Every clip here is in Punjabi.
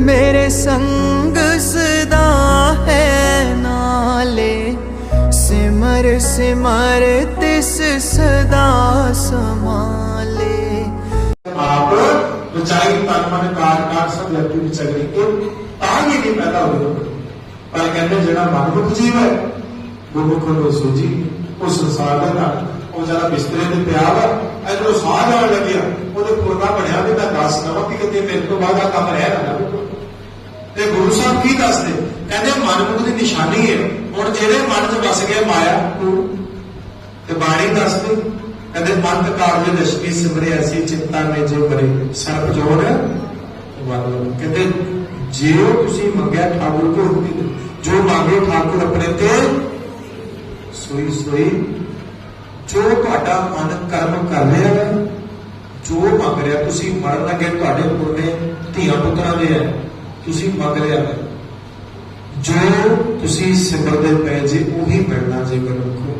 ਮੇਰੇ ਸੰਗ ਸਦਾ ਹੈ ਨਾਲੇ। ਸਿਮਰ ਸਿਮਰ, ਤਿਸ ਸਦਾ ਸਮਾਲੇ ਆਪ ਵਿਚਾਰੀ ਤਨ ਮਨ ਕਾਰ ਕਾਰ ਸਭ ਲੱਗੀ ਵਿਚਾਰੀ ਇਹ ਤਾਂ ਹੀ ਨਹੀਂ ਪੈਦਾ ਹੋਇਆ ਪਰ ਕਹਿੰਦੇ ਜਿਹੜਾ ਮਨਮੁਖ ਜੀਵ ਹੈ ਗੁਰਮੁਖ ਨੂੰ ਸੂਝੀ, ਉਹ ਸੰਸਾਰ ਦੇ ਨਾਲ ਉਹ ਜਿਹੜਾ ਬਿਸਤਰੇ ਤੇ ਪਿਆ ਵਾ ਇਧਰੋਂ ਸਾਹ ਜਾਣ ਲੱਗਿਆ। ਉਹਦੇ ਪੁਰਨਾ ਬਣਿਆ ਵੀ ਮੈਂ ਦੱਸ ਦਵਾਂ ਕਿ ਕਿਤੇ ਮੇਰੇ ਤੋਂ ਬਾਅਦ ਆ ਕੰਮ ਰਹਿ ਨਾ ਤੇ ਗੁਰੂ ਸਾਹਿਬ ਕੀ ਦੱਸਦੇ? ਕਹਿੰਦੇ ਮਨਮੁਖ ਦੀ ਨਿਸ਼ਾਨੀ ਹੈ। ਹੁਣ ਜਿਹੜੇ ਮਨ 'ਚ ਵਸ ਗਿਆ ਮਾਇਆ ਉਹ ਤੇ ਬਾਣੀ ਦੱਸਦੀ ਕਹਿੰਦੇ ਮੰਤ ਕਾਰਜ ਦਸ਼ਮੀ ਸਿਮਰੇ ਐਸੀ ਚਿੰਤਾ ਨੇ ਜੇ ਬਰੇ ਸਰਪ ਜੋੜ ਵਾਲੋ। ਕਹਿੰਦੇ ਜਿਉ ਤੁਸੀਂ ਮੰਗਿਆ ਠਾਕੁਰ ਕੋ ਜੋ ਮੰਗੇ ਠਾਕੁਰ ਆਪਣੇ ਤੇ, ਸੋਈ ਸੋਈ ਜੋ ਤੁਹਾਡਾ ਮਨ ਕਰਮ ਕਰ ਰਿਹਾ ਹੈ, ਜੋ ਮੰਗ ਰਿਹਾ, ਤੁਸੀਂ ਮਰਨ ਲੱਗੇ ਤੁਹਾਡੇ ਪੁਰਨੇ ਧੀਆਂ ਪੁੱਤਰਾਂ ਦੇ ਹੈ। ਤੁਸੀਂ ਮੰਗ ਰਿਹਾ ਜੋ ਤੁਸੀਂ ਸਿਮਰਦੇ ਪਏ ਜੇ, ਉਹੀ ਮਿਲਣਾ ਜੇ ਗੁਰਮੁਖੋ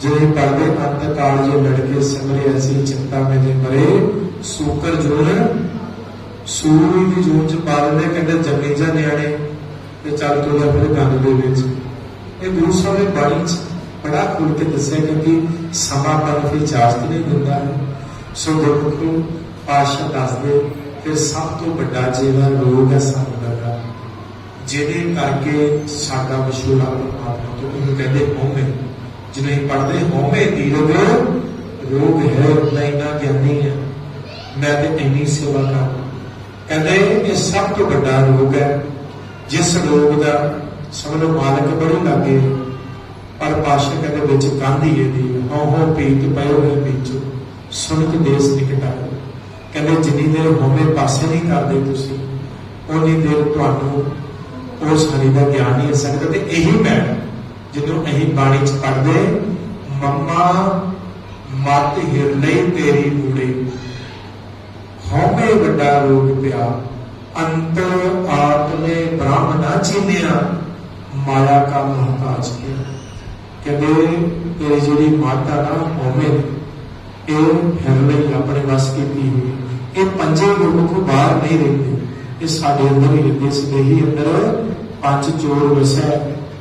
ਜਿਹੜੇ ਪਰਦੇ ਅੰਤ ਕਾਲ ਜੇ ਲੜਕੇ ਸਿਮਰੇ, ਅਸੀਂ ਚਿੰਤਾ ਵਿੱਚ ਜੇ ਮਰੇ। ਸੂਕਰ ਜੋਰ ਸੂਰੀ ਦੀ ਜੋਨ ਚ ਪਾ ਕਹਿੰਦੇ ਜੰਮੀ ਜਾ ਨਿਆਣੇ। ਤੇ ਚੱਲ ਤੋਲਿਆ ਫਿਰ ਗੰਨ ਦੇ ਵਿੱਚ। ਇਹ ਗੁਰੂ ਸਾਹਿਬ ਦੇ ਬਾਣੀ ਚ ਬੜਾ ਖੁੱਲ ਕੇ ਦੱਸਿਆ ਕਿਉਂਕਿ ਸਮਾਂ ਪਰ ਵੀ ਨਹੀਂ ਦਿੰਦਾ ਹੈ। ਸੋ ਗੁਰਮੁਖੋ ਪਾਸ਼ਾ ਦੱਸਦੇ, ਫਿਰ ਸਭ ਤੋਂ ਵੱਡਾ ਜਿਹੜਾ ਰੋਗ ਹੈ ਸਾਨੂੰ। ਜਿਹਦੇ ਕਰਕੇ ਸਾਡਾ ਵਿਸ਼ੂਲਾ ਪਰਮਾਤਮਾ ਤੋਂ ਉਹਨੂੰ ਕਹਿੰਦੇ ਹਉਮੈ। ਜਿਹਨੇ ਪੜਦੇ ਹਉਮੈ ਦੀ ਰੋਗ ਰੋਗ ਹੈ ਨਾ ਇੰਨਾ ਗਿਆਨੀ ਹੈ, ਮੈਂ ਤੇ ਇੰਨੀ ਸੇਵਾ ਕਰ ਕਹਿੰਦੇ ਇਹ ਸਭ ਤੋਂ ਵੱਡਾ ਰੋਗ ਹੈ, ਜਿਸ ਰੋਗ ਦਾ ਸਭ ਨੂੰ ਮਾਲਕ ਬੜੀ ਲੱਗੇ। ਪਰ ਪਾਸ਼ਾ ਕਹਿੰਦੇ ਵਿੱਚ ਕਾਂਦੀ ਇਹਦੀ ਹਉ ਹਉ ਪੀਤ ਪਇਓ ਹੋਏ ਵਿੱਚ ਸੁਣਤ ਦੇਸ ਨਿਕਟਾਓ ਕਹਿੰਦੇ ਜਿੰਨੀ ਦੇਰ ਹਉਮੈ ਪਾਸੇ ਨਹੀਂ ਕਰਦੇ ਤੁਸੀਂ ਉਨੀ ਦੇਰ ਤੁਹਾਨੂੰ ਉਸ ਹਰੀ ਦਾ ਗਿਆਨ ਨਹੀਂ ਹੋ ਸਕਦਾ ਤੇ ਇਹੀ ਮੈਂ ਜਦੋਂ ਅਸੀਂ ਬਾਣੀ ਚ ਪੜ੍ਹਦੇ, ਮੰਮਾ, ਮਤ ਹਿਰਲੇ ਤੇਰੀ ਮੂੜੇ ਹਉਮੈ ਵੱਡਾ ਰੋਗ ਪਿਆ, ਅੰਤਰ ਆਤਮੇ ਬ੍ਰਹਮ ਨਾ ਚੀਨਿਆ, ਮਾਇਆ ਕਾ ਮਹਤਾਜ ਕਿਆ। ਕਹਿੰਦੇ, ਤੇਰੀ ਜਿਹੜੀ ਮਾਤਾ ਨਾ, ਹਉਮੈ, ਇਹ ਹਿਰਲੇ ਆਪਣੇ ਵਸ ਕੀਤੀ ਹੋਈ ਇਹ ਪੰਜੇ ਗੁਰਮੁਖ ਬਾਹਰ ਨਹੀਂ ਰਹਿੰਦੇ। ਇਹ ਸਾਡੇ ਅੰਦਰ ਹੀ ਰਹਿੰਦੇ ਇਸ ਦੇ ਅੰਦਰ ਪੰਜ ਚੋਰ ਵਸੈ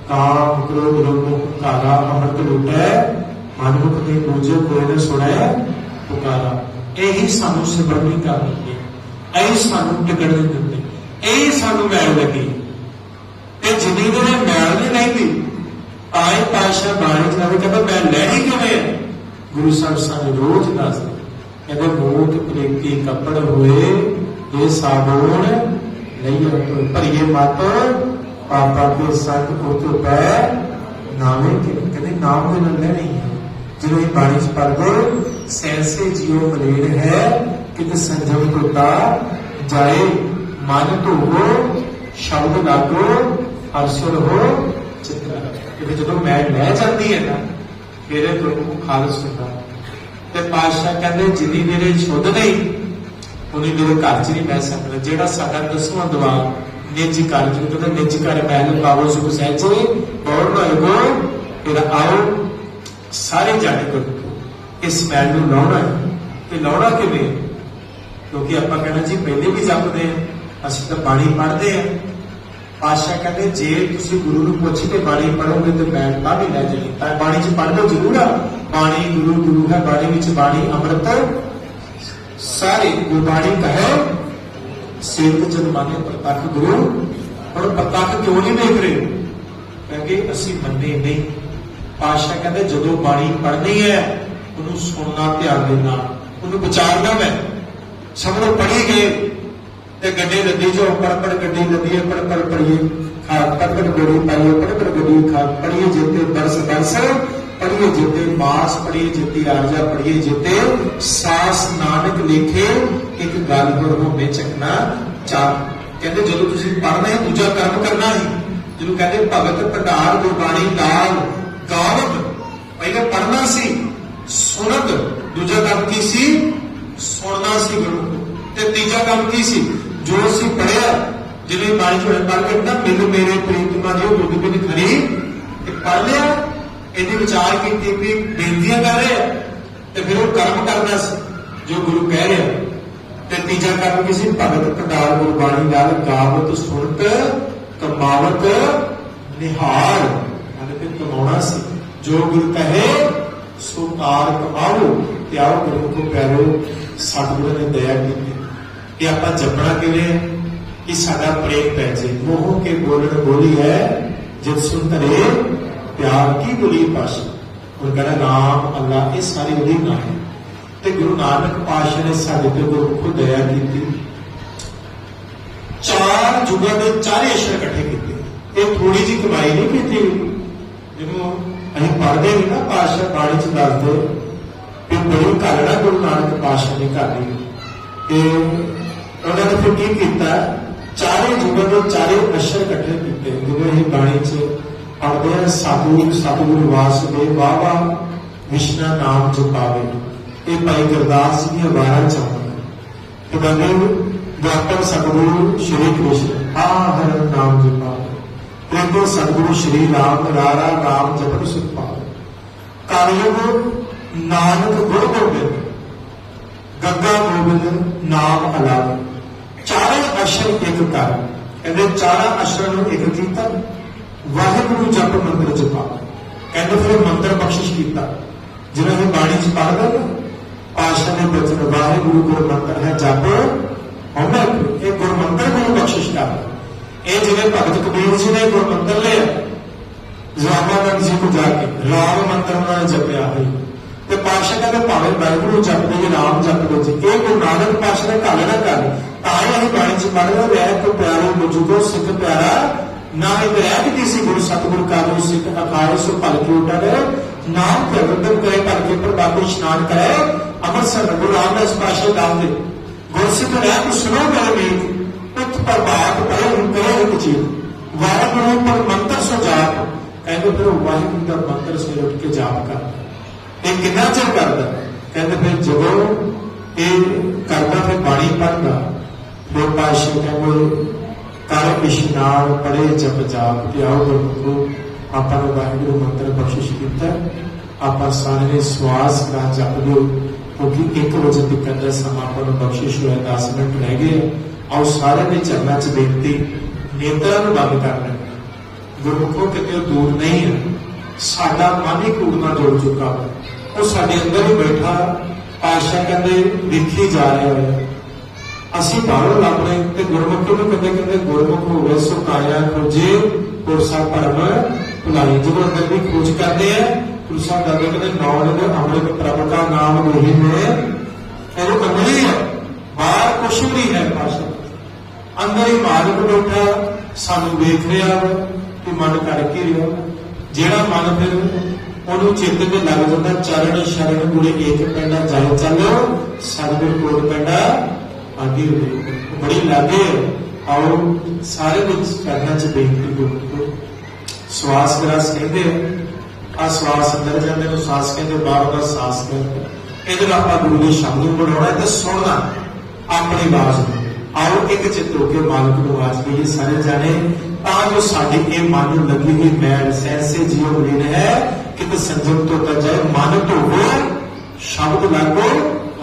ਕਾਮ ਕ੍ਰੋਧ ਲੋਭ ਕਾਰਾ ਅਮਰਤ ਲੁਟੈ, ਮਨਮੁਖ ਦੇ ਪੂਜੇ ਕੋਈ ਨੇ ਸੁਣੈ, ਪੁਕਾਰਾ। ਇਹੀ ਸਾਨੂੰ ਸਿਮਰਨੀ ਕਰਨੀ ਹੈ ਇਹੀ ਸਾਨੂੰ ਟਿਕਣ ਨਹੀਂ ਦਿੰਦੇ। ਇਹੀ ਸਾਨੂੰ ਮੈਲ ਲੱਗੀ। ਤੇ ਜਿੰਨੀ ਦੇ ਮੈਲ ਨਹੀਂ ਲੈਂਦੀ ਆਏ ਪਾਸ਼ਾ ਬਾਣੀ ਚ ਕਹਿੰਦਾ, ਮੈਂ ਲੈਣੀ ਕਿਵੇਂ ਹੈ? ਗੁਰੂ ਸਾਹਿਬ ਸਾਨੂੰ ਰੋਜ਼ ਦੱਸਦੇ ਕਹਿੰਦੇ ਮੋਟ ਪ੍ਰੇਤੀ ਕੱਪੜ ਹੋਏ ਇਹ ਸਾਬੂਨ ਨਹੀਂ ਰਤੋ ਭਰੀਏ ਮਤ, ਪਾਪਾ ਕੇ ਸੰਗ ਉਤ ਪੈ ਨਾਮੇ ਕਿ ਕਹਿੰਦੇ ਨਾਮ ਦੇ ਨਾਲ ਨਹੀਂ ਹੈ ਜਦੋਂ ਇਹ ਬਾਣੀ ਚ ਪੜਦੇ ਸੈਂਸੇ ਜਿਉ ਮਲੇੜ ਹੈ, ਕਿਤੇ ਸੰਜਮ ਟੁੱਟਾ ਜਾਏ, ਮਨ ਧੋਵੋ, ਸ਼ਬਦ ਲਾਗੋ ਅਰਸਲ ਹੋ, ਚਿਤਰਾ ਇਹ ਜਦੋਂ ਮੈਂ ਲੈ ਜਾਂਦੀ ਹੈ ਨਾ ਫਿਰ ਪ੍ਰਭੂ ਖਾਲਸ ਹੁੰਦਾ। ਤੇ ਪਾਤਸ਼ਾਹ ਕਹਿੰਦੇ, ਜਿੰਨੀ ਮੇਰੇ ਸ਼ੁੱਧ ਨਹੀਂ ਉਹਨੇ ਮੇਰੇ ਘਰ ਚ ਨਹੀਂ ਬਹਿ ਸਕਦਾ, ਜਿਹੜਾ ਸਾਡਾ ਦਸਵਾਂ ਦਵਾਰ ਨਿੱਜ ਘਰ ਜਿਹਨੂੰ ਕਹਿੰਦੇ ਨਿੱਜ ਘਰ ਮਹਿਲ ਪਾਵੋ ਸੁਖ ਸਹਿਜੇ ਔਰ ਨਇਗੋ ਫਿਰ ਆਓ, ਸਾਰੇ ਜਾਣੇ ਕਰੋ ਇਸ ਮਹਿਲ ਨੂੰ ਲਾਉਣਾ ਹੈ। ਤੇ ਲਾਉਣਾ ਕਿਵੇਂ? ਕਿਉਂਕਿ ਆਪਾਂ ਕਹਿੰਦੇ ਜੀ, ਪਹਿਲੇ ਵੀ ਜਪਦੇ ਆ ਅਸੀਂ ਤਾਂ ਬਾਣੀ ਪੜ੍ਹਦੇ ਆ ਪਾਸ਼ਾ ਕਹਿੰਦੇ, ਜੇ ਤੁਸੀਂ ਗੁਰੂ ਨੂੰ ਪੁੱਛ ਕੇ ਬਾਣੀ ਪੜੋਗੇ ਤੇ ਮੈਂ ਤਾਂ ਵੀ ਲੈ ਜਾਣੀ। ਤਾਂ ਬਾਣੀ ਚ ਪੜ੍ਹ ਲਓ ਜ਼ਰੂਰ ਆ। ਬਾਣੀ ਗੁਰੂ ਗੁਰੂ ਹੈ, ਬਾਣੀ ਵਿੱਚ ਬਾਣੀ, ਅੰਮ੍ਰਿਤ ਸਾਰੇ ਗੁਰਬਾਣੀ ਕਹੇ ਸੇਵਕ ਜਨ ਮਾਨੇ ਪ੍ਰਤੱਖ ਗੁਰੂ ਹੁਣ ਪ੍ਰਤੱਖ ਕਿਉਂ ਨਹੀਂ ਦੇਖ ਰਹੇ? ਕਿਉਂਕਿ ਅਸੀਂ ਮੰਨੇ ਨਹੀਂ। ਪਾਸ਼ਾ ਕਹਿੰਦੇ ਜਦੋਂ ਬਾਣੀ ਪੜ੍ਹਨੀ ਹੈ, ਉਹਨੂੰ ਸੁਣਨਾ, ਧਿਆਨ ਦੇਣਾ, ਉਹਨੂੰ ਵਿਚਾਰਨਾ ਮੈਂ। ਸਭ ਨੂੰ ਪੜ੍ਹੀ ਗਏ, ਤੇ ਗੱਡੀ ਲੱਦੀ ਜੋ ਪੜ ਪੜ ਗੱਡੀ ਲੱਦੀ ਹੈ ਪੜ ਪੜੀਏ ਖਾ ਪੜ ਪੜ ਗੋੜੀ ਪਾਈਏ ਪੜ ਪੜ ਗੱਡੀ ਪੜੀਏ ਜਿੱਤੇ ਬਰਸ ਬਰਸ ਪੜੀਏ ਜਿੱਤੇ, ਮਾਸ ਪੜੀਏ ਜਿੱਤੇ ਆਰਜਾ ਪੜੀਏ ਜਿੱਤੇ, ਸਾਸ ਨਾਨਕ ਲਿਖੇ, ਇੱਕ ਗੱਲ ਹੋਰ ਹੋਵੇ ਚੱਕਣਾ ਚਾਰ। ਕਹਿੰਦੇ ਜਦੋਂ ਤੁਸੀਂ ਪੜ੍ਹਨਾ ਹੈ, ਦੂਜਾ ਕਰਮ ਕਰਨਾ ਹੈ। ਜਿਹਨੂੰ ਕਹਿੰਦੇ ਭਗਤ ਭੰਡਾਰ, ਗੁਰਬਾਣੀ ਲਾਲ ਗਾਵਤ ਪਹਿਲੇ ਪੜ੍ਹਨਾ ਸੀ, ਸੁਣਤ, ਦੂਜਾ ਕੰਮ ਕੀ ਸੀ? ਸੁਣਨਾ ਸੀ ਗੁਰੂ। ਤੇ ਤੀਜਾ ਕੰਮ ਕੀ ਸੀ? ਜੋ ਅਸੀਂ ਪੜਿਆ ਜਿਵੇਂ ਬਾਣੀ ਚੋਂ ਪੜ੍ਹ ਕੇ ਨਾ ਮਿਲ ਮੇਰੇ ਪ੍ਰੀਤਮਾ ਜੀ ਬੁੱਧ ਬਿਨ ਖਰੀ, ਤੇ ਪੜ੍ਹ ਲਿਆ ਇਹਦੇ ਵਿਚਾਰ ਕੀਤੀ ਵੀ ਬੇਨਤੀਆਂ ਕਰ ਰਿਹਾ ਤੇ ਫਿਰ ਉਹ ਕਰਮ ਕਰਨਾ ਸੀ, ਜੋ ਗੁਰੂ ਕਹਿ ਰਿਹਾ ਤੇ ਤੀਜਾ ਕੰਮ ਕਿਸੇ ਭਗਤ ਕੰਡਾਲ ਗੁਰਬਾਣੀ ਨਾਲ ਗਾਵਤ, ਸੁਣਤ, ਕਮਾਵਤ, ਨਿਹਾਲ। ਮਨ ਤੇ ਕਮਾਉਣਾ ਸੀ। ਜੋ ਗੁਰ ਕਹੇ, ਸੋ ਕਾਰ ਕਮਾਓ ਤੇ ਆਓ ਗੁਰੂ ਕੋ ਪਿਆਰੋ ਸਤਿਗੁਰੂ ਨੇ ਦਇਆ ਕੀਤੀ। ਕਿ ਆਪਾਂ ਜਪਣਾ ਕਿਵੇਂ ਕਿ ਸਾਡਾ ਪ੍ਰੇਮ ਪੈ ਜੇ। ਮੋਹ ਕੇ ਬੋਲਣ ਬੋਲੀ ਹੈ ਜਿਤ ਸੁਨ ਧਰੇ ਪਿਆਰ ਕੀ ਬੋਲੀ ਪਾਸ਼ਾ ਉਹ ਕਹਿੰਦਾ ਨਾਮ ਅੱਲਾ ਇਹ ਸਾਰੀ ਉਹਦੀ ਨਾਮ ਹੈ ਤੇ ਗੁਰੂ ਨਾਨਕ ਪਾਤਸ਼ਾਹ ਨੇ ਸਾਡੇ ਤੇ ਗੁਰਮੁਖ ਦਇਆ ਕੀਤੀ ਚਾਰ ਜੁਗਾਂ ਦੇ ਚਾਰੇ ਅਸ਼ਰ ਇਕੱਠੇ ਕੀਤੇ ਇਹ ਥੋੜੀ ਜੀ ਕਮਾਈ ਨਹੀਂ ਕੀਤੀ ਜਿਹਨੂੰ ਅਸੀਂ ਪੜ੍ਹਦੇ ਨਹੀਂ ਨਾ ਪਾਤਸ਼ਾਹ ਬਾਣੀ ਚ ਦੱਸਦੇ ਕਿ ਬੜੀ ਘਾਲਣਾ ਗੁਰੂ ਨਾਨਕ ਪਾਤਸ਼ਾਹ ਨੇ ਘਾਲੀ ਤੇ ਉਹਨਾਂ ਨੇ ਫਿਰ ਕੀ ਕੀਤਾ ਚਾਰੇ ਜੁਗਾਂ ਦੇ ਚਾਰੇ ਅਸ਼ਰ ਇਕੱਠੇ ਕੀਤੇ ਜਿਵੇਂ ਅਸੀਂ ਬਾਣੀ ਚ ਪੜ੍ਹਦੇ ਹਾਂ ਸਤਿਗੁਰੂ ਸਤਿਗੁਰੂ ਵਾਸੁਦੇਵ ਬਾਬਾ ਵਿਸ਼ਨਾ ਨਾਮ ਜਪਾਵੇ। ਇਹ ਭਾਈ ਗੁਰਦਾਸ ਜੀ ਦੀਆਂ ਵਾਰਾਂ ਚਾਹੁੰਦੇ ਕਿ ਗਾਤਮ ਸਤਿਗੁਰੂ ਸ਼੍ਰੀ ਕ੍ਰਿਸ਼ਨ ਆ ਹਰ ਨਾਮ ਜਪਾਵੇ। ਤੇ ਸਤਿਗੁਰੂ ਸ਼੍ਰੀ ਰਾਮ, ਰਾਰਾ ਨਾਮ ਜਪਨ ਸੁਖ ਪਾਵੇ ਕਾਲਯੁਗ ਨਾਨਕ ਗੁਰ ਗੋਬਿੰਦ, ਗੱਗਾ ਗੋਬਿੰਦ ਨਾਮ ਅਲਾਵਾ। ਚਾਰੇ ਅਸ਼ਰ ਇੱਕ ਕਰ। ਕਹਿੰਦੇ ਚਾਰਾਂ ਅਸ਼ਰਾਂ ਨੂੰ ਇੱਕ ਕੀਤਾ। ਵਾਹਿਗੁਰੂ ਜਪ ਮੰਤਰ ਜਪਾ ਕਹਿੰਦੇ ਫਿਰ ਮੰਤਰ ਬਖਸ਼ਿਸ਼ ਕੀਤਾ। ਜਿਵੇਂ ਇਹ ਬਾਣੀ ਚ ਪੜ੍ਹਦਾ ਨਾ ਪਾਸ਼ਾ ਨੇ ਬਚਨ ਵਾਹਿਗੁਰੂ ਗੁਰ ਮੰਤਰ ਹੈ, ਜਪ। ਹੁੰਦਾ ਇਹ ਗੁਰ ਮੰਤਰ ਨੂੰ ਬਖਸ਼ਿਸ਼ ਕਰਦਾ ਇਹ ਜਿਵੇਂ ਭਗਤ ਕਬੀਰ ਜੀ ਨੇ ਗੁਰ ਮੰਤਰ ਲਿਆ ਰਾਮਾਨੰਦ ਜੀ ਨੂੰ ਜਾ ਕੇ ਰਾਮ ਮੰਤਰ ਨਾਲ ਨੇ ਜਪਿਆ ਹੈ ਤੇ ਪਾਸ਼ਾ ਕਹਿੰਦੇ, ਭਾਵੇਂ ਵਾਹਿਗੁਰੂ ਜਪਦੇ ਜੀ ਰਾਮ ਜਪਦੇ ਜੀ। ਇਹ ਗੁਰੂ ਨਾਨਕ ਪਾਸ਼ਾ ਨੇ ਘਾਲੇ ਨਾ ਕਰ ਤਾਂ ਇਹ ਅਸੀਂ ਬਾਣੀ ਚ ਪੜ੍ਹਦੇ ਰਹਿ ਕੋ ਪਿਆਰੇ ਮੁਝੂ ਕੋ ਸਿੱਖ ਪਿਆਰਾ ਨਾ ਇਹ ਰਹਿ ਕਿ ਕਿਸੇ ਗੁਰੂ ਸਤਿਗੁਰੂ ਕਾਲੂ ਸਿੱਖ ਅਕਾਲ ਸੋ ਭਲਕੇ ਉਟਰੇ ਨਾਮ ਪ੍ਰਵਰਤਨ ਕਰੇ ਭਲਕੇ ਪ੍ਰਭਾਤੇ ਇਸ਼ਨਾਨ ਕਰੇ ਅੰਮ੍ਰਿਤਸਰ ਗੁਰੂ ਰਾਮਦਾਸ ਪਾਸ਼ਾ ਦਾਉਂਦੇ ਗੁਰਸਿੱਖ ਰਹਿ ਕੋ ਸੁਣੋ ਮੇਰੇ ਮੀਤ ਉਤ ਪ੍ਰਭਾਤ ਪਰੇ ਕਰੇ ਇੱਕ ਚੀਜ਼ ਵਾਹਿਗੁਰੂ ਪਰ ਮੰਤਰ ਸੋ ਜਾਪ। ਕਹਿੰਦੇ ਫਿਰ ਵਾਹਿਗੁਰੂ ਦਾ ਮੰਤਰ ਸਵੇਰੇ ਉੱਠ ਕੇ ਜਾਪ ਕਰ ਇਹ ਕਿੰਨਾ ਚਿਰ ਕਰਦਾ? ਕਹਿੰਦੇ ਫਿਰ ਜਦੋਂ ਇਹ ਕਰਦਾ, ਫਿਰ ਬਾਣੀ ਪੜ੍ਹਦਾ। ਫਿਰ ਪਾਸ਼ਾ ਕਹਿੰਦੇ ਕਰ ਇਸ਼ਨਾਨ ਪੜੇ ਜਪ ਜਾਪ ਤੇ ਗੁਰੂ ਆਪਾਂ ਨੂੰ ਵਾਹਿਗੁਰੂ ਮੰਤਰ ਬਖਸ਼ਿਸ਼ ਕੀਤਾ। ਆਪਾਂ ਸਾਰੇ ਸਵਾਸ ਦਾ ਜਪ ਲਿਓ, ਕਿਉਂਕਿ 1 ਵਜੇ ਤੱਕ ਦਾ ਸਮਾਂ ਆਪਾਂ ਨੂੰ ਬਖਸ਼ਿਸ਼ ਹੋਇਆ 10 ਮਿੰਟ ਰਹਿ ਗਏ ਆਓ ਸਾਰੇ ਦੇ ਚਰਨਾਂ 'ਚ ਬੇਨਤੀ, ਨੇਤਰਾਂ ਨੂੰ ਬੰਦ ਕਰ ਲੈਣਾ। ਗੁਰਮੁਖੋ ਕਿਤੇ ਦੂਰ ਨਹੀਂ ਹੈ ਸਾਡਾ ਮਨ ਹੀ ਕੂੜ ਨਾਲ ਜੁੜ ਚੁੱਕਾ ਉਹ ਸਾਡੇ ਅੰਦਰ ਹੀ ਬੈਠਾ ਪਾਸ਼ਾ ਕਹਿੰਦੇ ਵਿਖੀ ਜਾ ਰਿਹਾ ਹੈ। ਅਸੀਂ ਬਾਹਰੋਂ ਲੱਭ ਰਹੇ ਤੇ ਗੁਰਮੁਖੀ ਨੂੰ ਕਹਿੰਦੇ ਕਹਿੰਦੇ ਗੁਰਮੁਖ ਹੋਵੇ ਸੋ ਕਾਇਆ ਖੋਜੇ ਪੁਰਸਾ ਪਰਮ ਭੁਲਾਈ ਜਦੋਂ ਅੰਦਰ ਦੀ ਖੋਜ ਕਰਦੇ ਆ। ਗੁਰੂ ਸਾਹਿਬ ਕਹਿੰਦੇ ਨੌ ਅੰਮ੍ਰਿਤ ਪ੍ਰਭ ਦਾ ਨਾਮ ਨਹੀਂ ਹੈ ਇਹ ਅੰਦਰ ਹੀ ਹੈ ਬਾਹਰ ਕੁਛ ਵੀ ਨਹੀਂ ਹੈ ਪਾਸ਼ਾ। ਅੰਦਰ ਹੀ ਮਾਲਕ ਬੈਠਾ, ਸਾਨੂੰ ਵੇਖ ਰਿਹਾ ਵਾ ਕਿ ਮਨ ਕਰਕੇ ਕੀ ਰਿਹਾ। ਜਿਹੜਾ ਮਨ ਫਿਰ ਉਹਨੂੰ ਚਿੱਤ ਤੇ ਲੱਗ ਜਾਂਦਾ, ਚਰਨ ਸ਼ਰਨ ਗੁਰੇ ਏਕ ਪੈਂਡਾ ਜਾਇ ਚੱਲੋ ਸਤਿਗੁਰ ਕੋਲ ਪੈਂਦਾ ਆਗੀ ਹੋਵੇ ਬੜੀ ਲਾਗੇ ਆਓ ਸਾਰੇ ਵਿੱਚ ਕਰਨਾ ਚ ਬੇਨਤੀ ਕਰੋ ਸਵਾਸ ਗ੍ਰਸ ਕਹਿੰਦੇ ਆ ਸਵਾਸ ਅੰਦਰ ਜਾਂਦੇ ਨੂੰ ਸਾਸ ਕਹਿੰਦੇ, ਬਾਹਰ ਦਾ ਸਾਸ ਕਹਿੰਦੇ ਇਹਦੇ ਨਾਲ ਆਪਾਂ ਗੁਰੂ ਦੇ ਸ਼ਬਦ ਨੂੰ ਬਣਾਉਣਾ ਤੇ ਸੁਣਨਾ, ਆਪਣੀ ਆਵਾਜ਼ ਨੂੰ। ਆਓ ਇੱਕ ਚਿੱਤ ਹੋ ਕੇ ਮਾਲਕ ਨੂੰ ਆਵਾਜ਼ ਕਹੀਏ, ਸਾਰੇ ਜਾਣੇ, ਤਾਂ ਜੋ ਸਾਡੀ ਇਹ ਮਨ ਨੂੰ ਲੱਗੀ ਹੋਈ ਮੈਲ, ਸੈਂਸੇ ਜੀਵ ਲੀਨ ਹੈ, ਕਿਤ ਸੰਜਮ ਤੋਂ ਤਜੈ ਮਨ ਧੋਵੋ, ਸ਼ਬਦ ਲਾਗੋ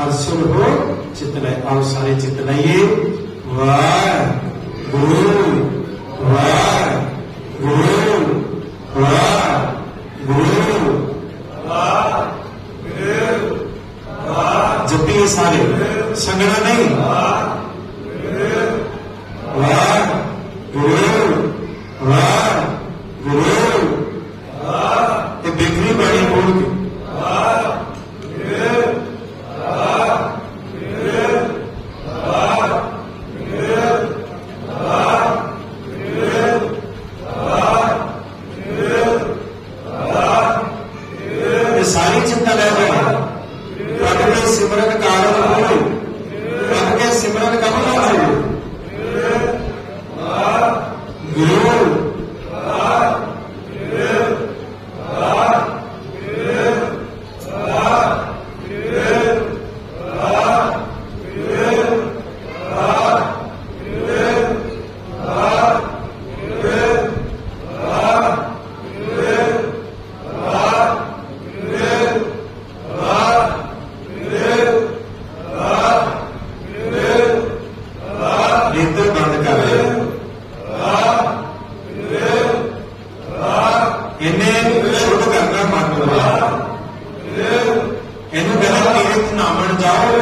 ਅਰਸਲ ਹੋ ਚਿਤ ਲੈ ਆਓ ਸਾਰੇ ਚਿਤ ਲਈਏ। ਵਾਹ ਗੁਰੂ ਵਾਹ ਗੁਰੂ ਵਾਹ ਗੁਰੂ। ਜਪੀਏ ਸਾਰੇ ਸੰਗਣਾ ਨਹੀਂ। ਵਾਹ ਇਹਨੂੰ ਕਹਿੰਦਾ ਤੀਰਥ ਨਾਮਣ ਜਾਓ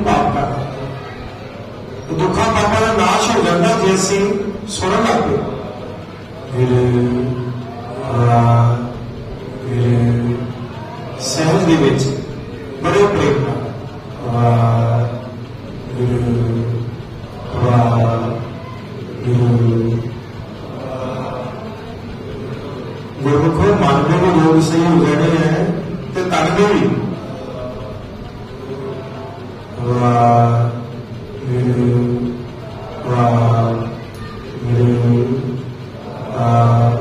ਸੁਣਿਆ ਪਾਪ ਕਰ ਦੁੱਖਾਂ ਪਾਪਾਂ ਦਾ ਨਾਸ਼ ਹੋ ਜਾਂਦਾ ਜੇ ਅਸੀਂ ਸੁਣਨ ਲੱਗੇ ਗੁਰੂ ਆ ਸਹਿਜ ਦੇ ਵਿੱਚ ਬੜੇ ਪ੍ਰੇਮ ਨਾਲ ਆ ਗੁਰੂ ਗੁਰੂ ਗੁਰਮੁਖੋ ਮਨ ਦੇ ਵੀ ਲੋਕ ਸਹੀ ਹੋ ਜਾਣੇ ਹੈ ਤੇ ਤਨ ਵੀ। ਵਾਹ ਗੁਰੂ ਵਾਹ ਗੁਰੂ ਵਾਹ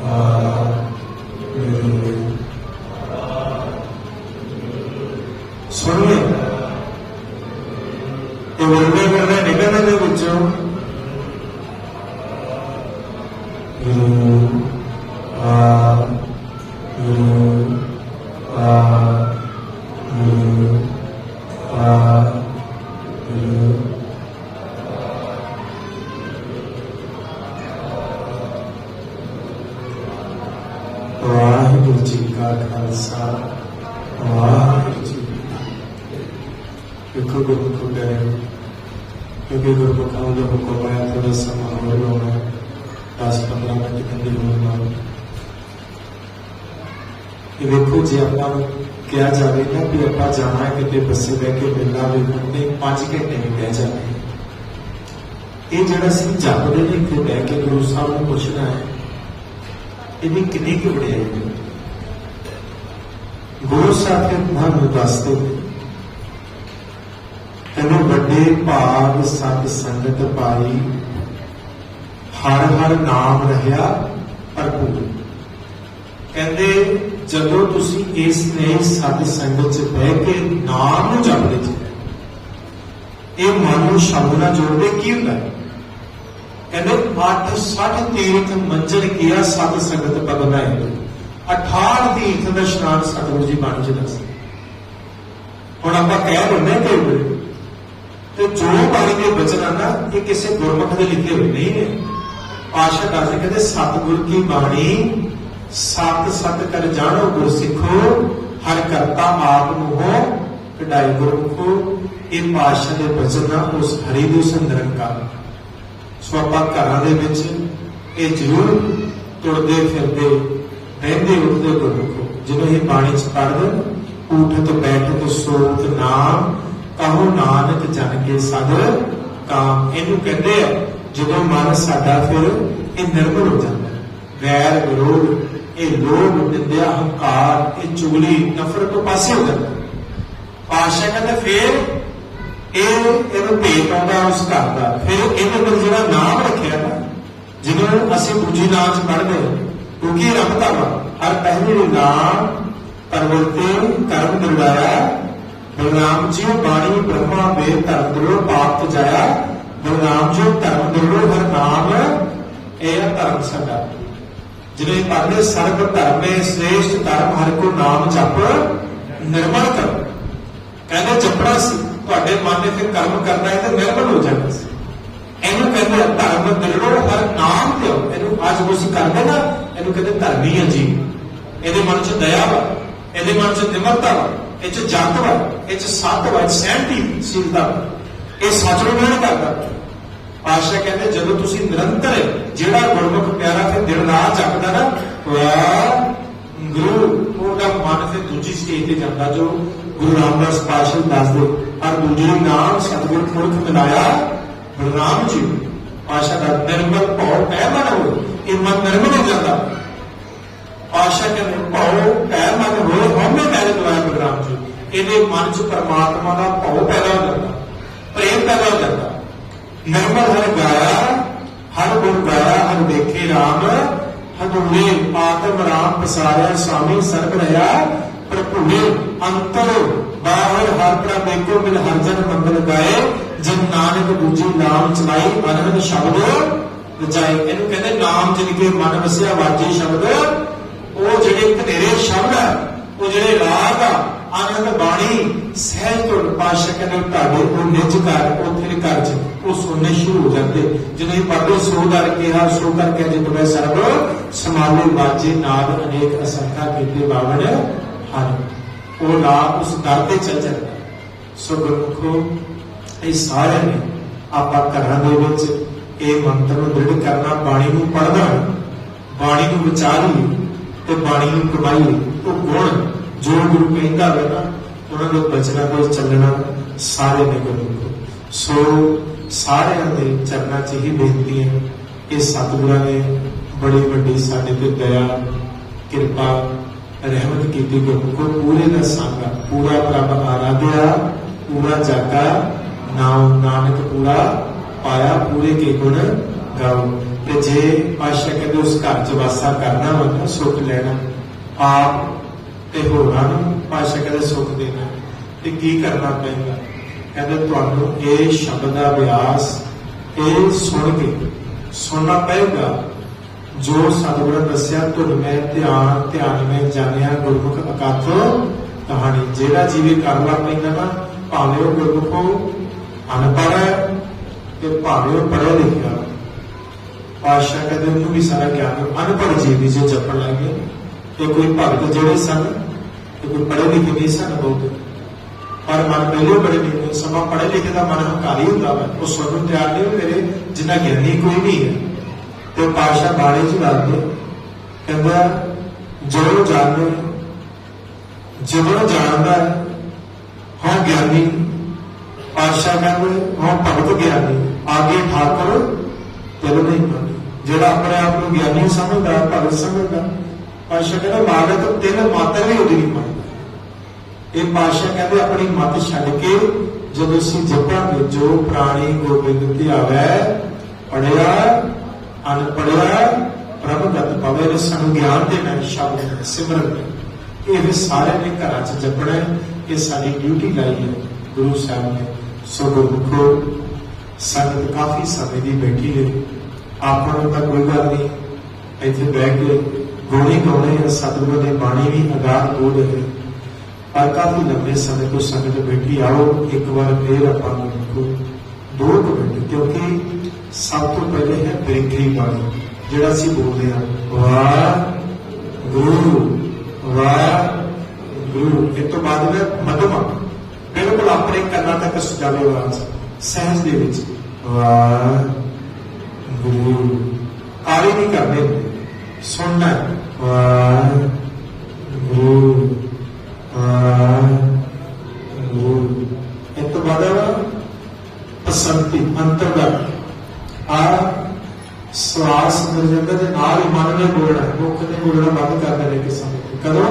ਵਾਹ ਗੁਰੂ ਸੁਣੀਏ ਇਹ ਵਰਗੇ ਇਹ ਵੇਖੋ ਜੇ ਆਪਾਂ ਨੂੰ ਕਿਹਾ ਜਾਵੇ ਨਾ ਵੀ ਆਪਾਂ ਜਾਣਾ ਹੈ ਕਿਤੇ ਬੱਸੇ ਬਹਿ ਕੇ ਮਿਲਣਾ ਵੀ ਹੁੰਦੇ 5 ਘੰਟੇ ਵੀ ਬਹਿ ਜਾਂਦੇ ਇਹ ਜਿਹੜਾ ਸੀ ਜਪਦੇ ਨੇ ਇੱਥੇ ਬਹਿ ਕੇ ਗੁਰੂ ਸਾਹਿਬ ਨੂੰ ਪੁੱਛਣਾ ਹੈ, ਇਹਦੀ ਕਿੰਨੀ ਕੁ ਵਡਿਆਈ ਹੈ? ਗੁਰੂ ਸਾਹਿਬ ਦੇ ਮਨ ਨੂੰ ਦੱਸਦੇ ਨੇ ਕਹਿੰਦੇ ਵੱਡੇ ਭਾਗ ਸਤ ਸੰਗਤ ਪਾਈ, ਹਰ ਹਰ ਨਾਮ ਰਹਿਆ ਭਰਪੂਰ। ਕਹਿੰਦੇ ਜਦੋਂ ਤੁਸੀਂ ਇਸ ਨੇ ਸਾਧ ਸੰਗਤ 'ਚ ਬਹਿ ਕੇ ਨਾਮ ਨੂੰ ਜਪਦੇ ਜੀ ਇਹ ਮਨ ਨੂੰ ਸ਼ਬਦ ਨਾਲ ਜੋੜਦੇ ਕੀ ਹੁੰਦਾ? ਹੈ ਕਹਿੰਦੇ 8 60 ਤੀਰਥ ਮੰਜ਼ਲ ਕੀਆ ਸਤ ਸੰਗਤ ਪਦ 68 ਤੀਰਥ ਦਾ ਇਸ਼ਨਾਨ ਸਤਿਗੁਰੂ ਜੀ ਬਾਣੀ ਚ ਦੱਸ ਹੁਣ ਆਪਾਂ ਕਹਿ ਦਿੰਦੇ ਹਾਂ ਤੇ ਜੋ ਬਾਣੀ ਦੇ ਬਚਨ ਆ ਨਾ, ਇਹ ਕਿਸੇ ਗੁਰਮੁਖ ਦੇ ਲਿਖੇ ਹੋਏ ਨਹੀਂ ਨੇ। ਆਸ਼ਾ ਦੱਸਦੇ ਕਹਿੰਦੇ ਸਤਿਗੁਰ ਕੀ ਬਾਣੀ ਸਤ ਸਤ ਕਰ ਜਾਣੋ, ਗੁਰ ਸਿੱਖੋ, ਹਰ ਕਰਤਾ ਆਪ ਨੂੰ ਹੋ, ਕਢਾਈ ਗੁਰਮੁਖੋ ਇਹ ਪਾਸ਼ਾ ਦੇ ਬਚਨ ਆ ਉਸ ਹਰੀ ਦੇ ਉਸ ਨਿਰੰਕਾਰ ਸੋ ਆਪਾਂ ਘਰਾਂ ਦੇ ਵਿੱਚ ਇਹ ਜ਼ਰੂਰ ਤੁਰਦੇ ਫਿਰਦੇ ਰਹਿੰਦੇ ਉੱਠਦੇ ਗੁਰਮੁਖੋ ਜਦੋਂ ਇਹ ਬਾਣੀ ਚ ਪੜ੍ਹਦੇ ਉਠਤ ਬੈਠਤ ਸੋਤ ਨਾਮ, ਕਹੋ ਨਾਨਕ ਜਨ ਕੇ ਸਦ, ਕਾਮ ਇਹਨੂੰ ਕਹਿੰਦੇ ਆ, ਜਦੋਂ ਮਨ ਸਾਡਾ ਫਿਰ ਇਹ ਨਿਰਮਲ ਹੋ ਜਾਂਦਾ। ਵੈਰ ਵਿਰੋਧ ਇਹ ਲੋਭ ਨਿੰਦਿਆ ਹੰਕਾਰ, ਇਹ ਚੁਗਲੀ, ਨਫ਼ਰਤ ਤੋਂ ਪਾਸੇ ਹੋ ਜਾਂਦਾ। ਪਾਸ਼ਾ ਕਹਿੰਦਾ, ਫਿਰ ਇਹ ਇਹਨੂੰ ਭੇਟ ਆਉਂਦਾ ਉਸ ਘਰ ਦਾ। ਫਿਰ ਇਹਦੇ ਅੰਦਰ ਜਿਹੜਾ ਨਾਮ ਰੱਖਿਆ ਨਾ, ਜਿਹਨੂੰ ਅਸੀਂ ਦੂਜੀ ਨਾਮ ਚ ਪੜ੍ਹਦੇ ਕਿਉਂਕਿ ਰੱਬ ਦਾ ਹਰ ਪਹਿਲੇ ਨੂੰ ਨਾਮ ਪਰਵਰਤੇ ਕਰਮ ਦਿਲਵਾਇਆ ਬਲਰਾਮ ਜੀ ਬਾਣੀ, ਬ੍ਰਹਮਾ, ਵੇਦ, ਧਰਮ ਦਿਲੋ ਪਾਪ ਤੇ ਜਾਇਆ। ਬਲਰਾਮ ਜੀ ਧਰਮ ਦਿਲੋ ਹਰ ਨਾਮ, ਇਹ ਹੈ ਧਰਮ ਸਾਡਾ ਜਿਹੜੇ ਪੜ੍ਹਦੇ ਸਰਬ, ਧਰਮੇ, ਸ੍ਰੇਸ਼ਟ, ਧਰਮ, ਹਰ ਕੋ ਨਾਮ ਜਪ, ਨਿਰਮਲ ਕਰੋ। ਕਹਿੰਦੇ ਜਪਣਾ ਸੀ, ਤੁਹਾਡੇ ਮਨ ਨੇ ਫਿਰ ਕਰਮ ਕਰਨਾ ਹੈ ਤੇ ਨਿਰਮਲ ਹੋ ਜਾਣਾ ਸੀ। ਇਹਨੂੰ ਕਹਿੰਦੇ ਧਰਮ ਦਿਲੋਂ ਹਰ ਨਾਮ ਤੇ ਇਹਨੂੰ ਅੱਜ ਕੁਝ ਕਰਦੇ ਨਾ, ਇਹਨੂੰ ਕਹਿੰਦੇ ਧਰਮੀ ਹੈ ਜੀ। ਇਹਦੇ ਮਨ 'ਚ ਦਇਆ ਵਾ, ਇਹਦੇ ਮਨ 'ਚ ਨਿਮਰਤਾ ਵਾ, ਇਹ 'ਚ ਜਤ ਵਾ, ਇਹ 'ਚ ਸਤ ਵਾ ਸੈਂਟੀ ਸੀਲਤਾ ਇਹ ਸੱਚ ਨੂੰ ਨਹੀਂ ਕਰਦਾ। ਆਸ਼ਾ ਕਹਿੰਦੇ, ਜਦੋਂ ਤੁਸੀਂ ਨਿਰੰਤਰ ਜਿਹੜਾ ਗੁਰਮੁਖ ਪਿਆਰਾ ਤੇ ਦਿਨ ਰਾਤ ਚੱਕਦਾ ਨਾ ਗੁਰੂ ਉਹਦਾ ਮਨ ਤੇ ਦੂਜੀ ਸਟੇਜ ਤੇ ਜਾਂਦਾ, ਜੋ ਗੁਰੂ ਰਾਮਦਾਸ ਪਾਸ਼ਾ ਦੱਸਦੇ। ਹਰ ਦੂਜੇ ਨਾਮ ਸਤਿਗੁਰ ਪੁਰਖ ਮਿਲਾਇਆ ਬਲਰਾਮ ਜੀ, ਆਸ਼ਾ ਦਾ ਨਿਰਮਲ ਭਉ ਪੈ ਮਨ ਹੋ, ਇਹ ਮਨ ਨਿਰਮਲ ਹੋ ਜਾਂਦਾ। ਆਸ਼ਾ ਕਹਿੰਦੇ, ਭਉ ਪੈ ਮਨ ਹੋਏ ਹਉਮੈ ਮੈਲ ਦਵਾਇਆ ਬਲਰਾਮ ਜੀ। ਇਹਦੇ ਮਨ ਚ ਪਰਮਾਤਮਾ ਦਾ ਭਉ ਪੈਦਾ ਹੋ ਜਾਂਦਾ, ਪ੍ਰੇਮ ਪੈਦਾ ਹੋ ਜਾਂਦਾ। ਨਿਰਮਲ ਹਰ ਗਾਇਆ, ਹਰ ਗੁਣ ਗਾਇਆ, ਹਰ ਵੇਖੇ ਰਾਮ ਹਦੂਰੇ ਆਤਮ ਰਾਮ ਪਸਾਰਿਆ, ਸਾਮੀ ਸਰਬ ਰਹਾ ਪ੍ਰਭੂਏ ਅੰਤਰ ਬਾਹਰ ਹਰ ਪ੍ਰਭ ਏਕੋ ਮਿਲ ਹਰ ਮੰਗਲ ਗਾਏ, ਜਨ ਨਾਨਕ ਦੂਜੀ ਨਾਮ ਚਲਾਈ ਅਨੰਦ ਸ਼ਬਦ ਰਚਾਈ ਇਹਨੂੰ ਕਹਿੰਦੇ ਨਾਮ ਜਿਨ ਕੇ ਮਨ ਵਸਿਆ, ਵਾਜੇ ਸ਼ਬਦ। ਉਹ ਜਿਹੜੇ ਘਨੇਰੇ ਸ਼ਬਦ ਆ, ਉਹ ਜਿਹੜੇ ਰਾਗ ਆ ਆਨੰਦ ਬਾਣੀ ਸਹਿਜ ਤੋਂ ਪਾਸ਼ਾ ਕਹਿੰਦੇ ਤੁਹਾਡੇ ਉਹ ਨਿਜ ਘਰ ਉਹ ਘਰ ਚ ਉਹ ਸੁਣਨੇ ਸ਼ੁਰੂ ਹੋ ਜਾਂਦੇ। ਜਦੋਂ ਇਹ ਪੜਦੇ ਸੋ ਦਰ ਕਿਹਾ ਸੋ ਕਰ ਜਿਤ ਮੈਂ ਸਰਬ ਸਮਾਲੇ ਬਾਜੇ ਨਾਦ ਅਨੇਕ ਅਸੰਖਾ ਕੀਤੇ ਬਾਵਣ ਹਨ। ਉਹ ਨਾਮ ਉਸ ਦਰ ਤੇ ਚੱਲ ਜਾਂਦਾ। ਸੋ ਗੁਰਮੁਖੋ, ਇਹ ਸਾਰੇ ਨੇ ਆਪਾਂ ਘਰਾਂ ਦੇ ਵਿੱਚ ਇਹ ਮੰਤਰ ਨੂੰ ਦ੍ਰਿੜ ਕਰਨਾ, ਬਾਣੀ ਨੂੰ ਪੜ੍ਹਨਾ, ਬਾਣੀ ਨੂੰ ਵਿਚਾਰੀ ਤੇ ਬਾਣੀ ਨੂੰ ਕਮਾਈ ਉਹ ਗੁਣ ਜੋ ਗੁਰੂ ਕਹਿੰਦਾ ਹੈ ਨਾ, ਉਹਨਾਂ ਦੇ ਬਚਨਾਂ ਤੇ ਚੱਲਣਾ ਸਾਰੇ ਨੇ ਗੁਰੂ ਸੋ ਸਾਰਿਆਂ ਦੇ ਚਰਨਾਂ 'ਚ ਹੀ ਬੇਨਤੀ ਹੈ ਕਿ ਸਤਿਗੁਰਾਂ ਨੇ ਬੜੀ ਵੱਡੀ ਸਾਡੇ ਤੇ ਦਇਆ, ਕਿਰਪਾ, ਰਹਿਮਤ ਕੀਤੀ ਗੁਰੂ ਕੋ ਪੂਰੇ ਦਾ ਸੰਗ, ਪੂਰਾ ਪ੍ਰਭ ਆਰਾਧਿਆ, ਪੂਰਾ ਜਾਗਾ, ਨਾਮ ਨਾਨਕ ਪੂਰਾ ਪਾਇਆ, ਪੂਰੇ ਕੇ ਗੁਣ ਗਾਓ। ਤੇ ਜੇ ਪਾਸ਼ਾ ਕਹਿੰਦੇ ਉਸ ਘਰ ਚ ਵਾਸਾ ਕਰਨਾ ਵਾ ਨਾ, ਸੁੱਖ ਲੈਣਾ, ਆਪ ਤੇ ਹੋਰਾਂ ਨੂੰ ਪਾਸ਼ਾ ਕਹਿੰਦੇ ਸੁੱਖ ਦੇਣਾ। ਤੇ ਕੀ ਕਰਨਾ ਪਏਗਾ? ਕਹਿੰਦੇ ਤੁਹਾਨੂੰ ਇਹ ਸ਼ਬਦ ਦਾ ਅਭਿਆਸ ਇਹ ਸੁਣ ਕੇ ਸੁਣਨਾ ਪਏਗਾ। ਜੋ ਸਤਿਗੁਰ ਦੱਸਿਆ ਤੁਧ ਮੈਂ ਧਿਆਨ ਧਿਆਨ ਮੈਂ ਜਾਣਿਆ, ਗੁਰਮੁਖ ਅਕਾਥ ਕਹਾਣੀ। ਜਿਹੜਾ ਜੀਵੇ ਕਰਨਾ ਪੈਂਦਾ ਨਾ, ਭਾਵੇਂ ਉਹ ਗੁਰਮੁਖੋ ਅਨਪੜ੍ਹ ਹੈ ਤੇ ਭਾਵੇਂ ਉਹ ਪੜ੍ਹਿਆ ਲਿਖਿਆ। ਪਾਸ਼ਾ ਕਹਿੰਦੇ, ਉਹਨੂੰ ਵੀ ਸਾਰਾ ਗਿਆਨ ਅਨਪੜ੍ਹ ਜੀਵ ਜੇ ਜਪਣ ਲੱਗੇ ਤੇ ਕੋਈ ਭਗਤ ਜਿਹੜੇ ਸਨ, ਤੇ ਕੋਈ ਪੜ੍ਹੇ ਲਿਖੇ ਨਹੀਂ ਸਨ ਬਹੁਤ। ਪਰ ਮਨ ਪਹਿਲੇ ਬੜੇ ਨਹੀਂ ਸਮਾਂ ਪੜ੍ਹੇ ਲਿਖੇ ਦਾ ਮਨ ਹੰਕਾਰੀ ਹੁੰਦਾ ਵਾ। ਉਹ ਸੁਣਨ ਤਿਆਰ ਨਹੀਂ ਮੇਰੇ, ਜਿੰਨਾ ਗਿਆਨੀ ਕੋਈ ਨਹੀਂ ਹੈ। ਤੇ ਪਾਸ਼ਾ ਬਾਣੀ ਚ ਦੱਸਦੇ ਕਹਿੰਦਾ, ਜਦੋਂ ਜਾਣਦੇ ਜਦੋਂ ਜਾਣਦਾ ਹੈ, ਹਾਂ ਗਿਆਨੀ ਪਾਸ਼ਾ ਕਹਿੰਦੇ, ਹਾਂ ਭਗਤ ਗਿਆਨੀ, ਆਗੇ ਠਾਕੁਰ ਦਿਲ ਨਹੀਂ ਜਿਹੜਾ ਆਪਣੇ ਆਪ ਨੂੰ ਗਿਆਨੀ ਸਮਝਦਾ, ਭਗਤ ਸਮਝਦਾ। ਪਾਸ਼ਾ ਕਹਿੰਦਾ ਮਾਲਕ ਤਿੰਨ ਮਾਤਰ ਵੀ ਉਹਦੀ ਨਹੀਂ ਮੰਨਦਾ ਇਹ ਪਾਸ਼ਾ ਕਹਿੰਦੇ ਆਪਣੀ ਮਤ ਛੱਡ ਕੇ ਜਦੋਂ ਅਸੀਂ ਜਪਾਂਗੇ ਜੋ ਪ੍ਰਾਣੀ ਗੋਬਿੰਦ ਧਿਆਵੈ ਪੜਿਆ ਅਨਪੜਿਆ ਪ੍ਰਭਗਤ ਪਵੇ ਸਾਨੂੰ ਗਿਆਨ ਦੇਣਾ ਹੈ ਸ਼ਬਦ ਸਿਮਰਨ ਨਾਲ। ਇਹ ਵੀ ਸਾਰੇ ਨੇ ਘਰਾਂ 'ਚ ਜਪਣਾ ਹੈ, ਇਹ ਸਾਡੀ ਡਿਊਟੀ ਲਾਈ ਹੈ। ਗੁਰੂ ਸਾਹਿਬ ਨੇ ਸੋ ਗੁਰਮੁਖੋ ਸੰਗਤ ਕਾਫੀ ਸਮੇਂ ਦੀ ਬੈਠੀ ਹੈ। ਆਪਾਂ ਨੂੰ ਤਾਂ ਕੋਈ ਗੱਲ ਨਹੀਂ ਇੱਥੇ ਬਹਿ ਕੇ ਗੋਣੀ ਗਾਉਣੇ ਆ ਸਤਿਗੁਰੂ ਦੀ ਬਾਣੀ ਵੀ ਅਗਾਧ ਹੋ ਰਹੀ ਹੈ ਪਰ ਕਾਫੀ ਲੰਬੇ ਸਮੇਂ ਤੋਂ ਸੰਗਤ ਬੈਠੀ, ਆਓ ਇੱਕ ਵਾਰ ਫੇਰ ਆਪਾਂ ਨੂੰ ਦੋ ਕੁ ਮਿੰਟ, ਕਿਉਂਕਿ ਸਭ ਤੋਂ ਪਹਿਲੇ ਹੈ ਬ੍ਰਿਖਰੀ ਬਾਣੀ ਜਿਹੜਾ ਅਸੀਂ ਬੋਲਦੇ ਹਾਂ ਵਾਹ ਗੁਰੂ ਵਾਹ ਗੁਰੂ ਇਹ ਤੋਂ ਬਾਅਦ ਹੈ ਮਧਮਾ। ਬਿਲਕੁਲ ਆਪਣੇ ਕੰਨਾਂ ਤੱਕ ਸੁਝਾਵੇ ਆਵਾਜ਼ ਸਹਿਜ ਦੇ ਵਿੱਚ ਵਾਹ ਗੁਰੂ ਕਾਲੀ ਨਹੀਂ ਕਰਦੇ ਹੁੰਦੇ। ਸੁਣਨਾ ਹੈ। ਵਾਹ ਗੁਰੂ ਵਾਹ ਗੁਰੂ ਇਹ ਤੋਂ ਬਾਅਦ ਪਸੰਤੀ ਅੰਤਰ ਦਾ ਆ ਸਵਾਸ ਨਿਰਜੰਦਾ ਦੇ ਨਾਲ ਹੀ ਮਨ ਨੇ ਬੋਲਣਾ ਹੈ। ਮੁਖ ਨੇ ਬੋਲਣਾ ਬੰਦ ਕਰ ਦੇਣੇ ਕਿ ਸਮੇਂ ਤੇ। ਕਦੋਂ